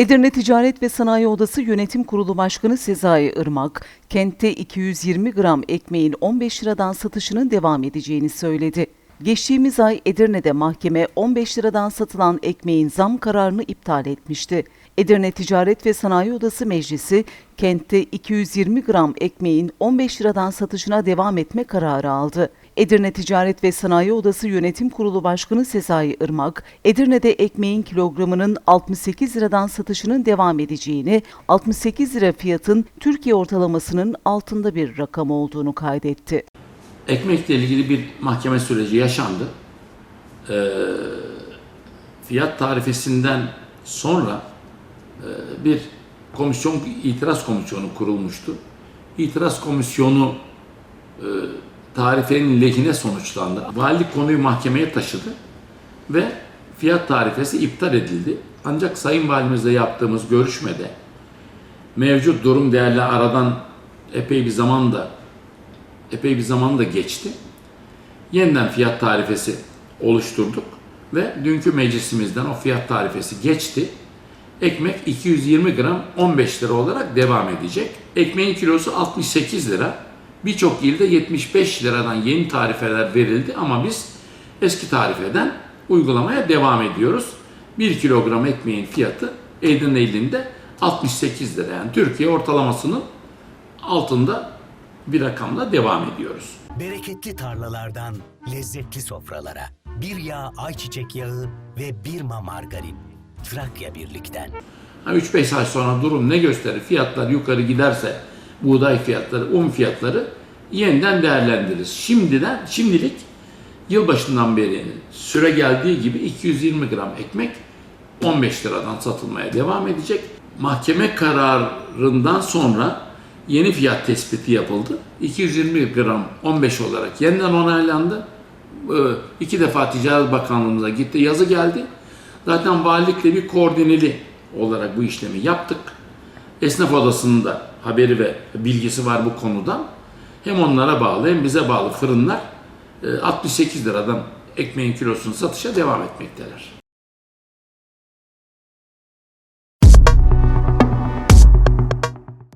Edirne Ticaret ve Sanayi Odası Yönetim Kurulu Başkanı Sezai Irmak, kentte 220 gram ekmeğin 15 liradan satışının devam edeceğini söyledi. Geçtiğimiz ay Edirne'de mahkeme 15 liradan satılan ekmeğin zam kararını iptal etmişti. Edirne Ticaret ve Sanayi Odası Meclisi, kentte 220 gram ekmeğin 15 liradan satışına devam etme kararı aldı. Edirne Ticaret ve Sanayi Odası Yönetim Kurulu Başkanı Sezai Irmak, Edirne'de ekmeğin kilogramının 68 liradan satışının devam edeceğini, 68 lira fiyatın Türkiye ortalamasının altında bir rakam olduğunu kaydetti. Ekmekle ilgili bir mahkeme süreci yaşandı. Ee, fiyat tarifesinden sonra e, bir komisyon, itiraz komisyonu kurulmuştu. İtiraz komisyonu e, tarifenin lehine sonuçlandı. Valilik konuyu mahkemeye taşıdı ve fiyat tarifesi iptal edildi. Ancak Sayın Valimizle yaptığımız görüşmede mevcut durum değerli aradan epey bir zaman da epey bir zaman da geçti. Yeniden fiyat tarifesi oluşturduk ve dünkü meclisimizden o fiyat tarifesi geçti. Ekmek 220 gram 15 lira olarak devam edecek. Ekmeğin kilosu 68 lira. Birçok ilde 75 liradan yeni tarifeler verildi ama biz eski tarifeden uygulamaya devam ediyoruz. 1 kilogram ekmeğin fiyatı Edirne ilinde 68 lira. Yani Türkiye ortalamasının altında bir rakamla devam ediyoruz. Bereketli tarlalardan lezzetli sofralara. Bir yağ ayçiçek yağı ve bir ma margarin. Trakya Birlik'ten. Ha, 3-5 ay sonra durum ne gösterir? Fiyatlar yukarı giderse buğday fiyatları, un fiyatları yeniden değerlendiririz. Şimdiden, şimdilik yılbaşından beri süre geldiği gibi 220 gram ekmek 15 liradan satılmaya devam edecek. Mahkeme kararından sonra yeni fiyat tespiti yapıldı. 220 gram 15 olarak yeniden onaylandı. Ee, İki defa Ticaret Bakanlığımıza gitti, yazı geldi. Zaten valilikle bir koordineli olarak bu işlemi yaptık. Esnaf odasının da haberi ve bilgisi var bu konudan. Hem onlara bağlı hem bize bağlı fırınlar e, 68 liradan ekmeğin kilosunu satışa devam etmekteler.